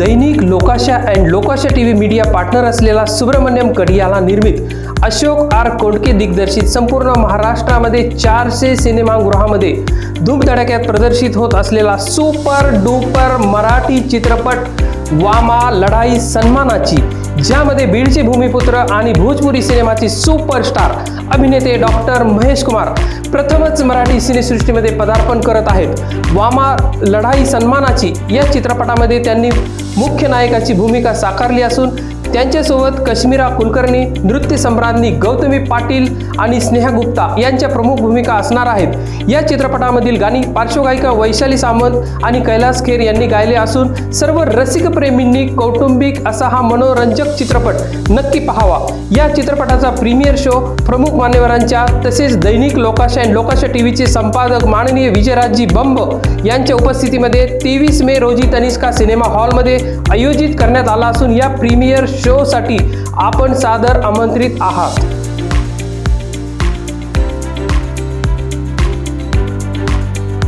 Dainik Lokasha and Lokasha T V media partner असलेला सुब्रमण्यम कडियाला निर्मित Ashok R कोडके दिग्दर्शित संपूर्ण महाराष्ट्रामध्ये चारशे सिनेमागृहामध्ये धूमधडाक्यात प्रदर्शित होत असलेला सुपर डुपर मराठी चित्रपट वामा लढाई सन्मानाची ज्यामध्ये बीडचे भूमिपुत्र आणि भोजपुरी सिनेमाची सुपरस्टार अभिनेते डॉक्टर महेश कुमार प्रथमच मराठी सिनेसृष्टीमध्ये पदार्पण करत आहेत. वामा लढाई सन्मानाची या चित्रपटामध्ये त्यांनी मुख्य नायकाची भूमिका साकारली असून त्यांच्यासोबत कश्मीरा कुलकर्णी नृत्य सम्राज्ञी गौतमी पाटील आणि स्नेहा गुप्ता यांच्या प्रमुख भूमिका असणार आहेत. या चित्रपटामधील गाणी पार्श्वगायिका वैशाली सामंत आणि कैलास खेर यांनी गायले असून सर्व रसिकप्रेमींनी कौटुंबिक असा हा मनोरंजक चित्रपट नक्की पाहावा. या चित्रपटाचा प्रीमियर शो प्रमुख मान्यवरांच्या तसेच दैनिक लोकाशा आणि लोकाशा टीव्हीचे संपादक माननीय विजयराजजी बंब यांच्या उपस्थितीमध्ये तेवीस मे रोजी तनिष्का सिनेमा हॉलमध्ये आयोजित करण्यात आला असून या प्रीमियर शोसाठी आपण सादर आमंत्रित आहात.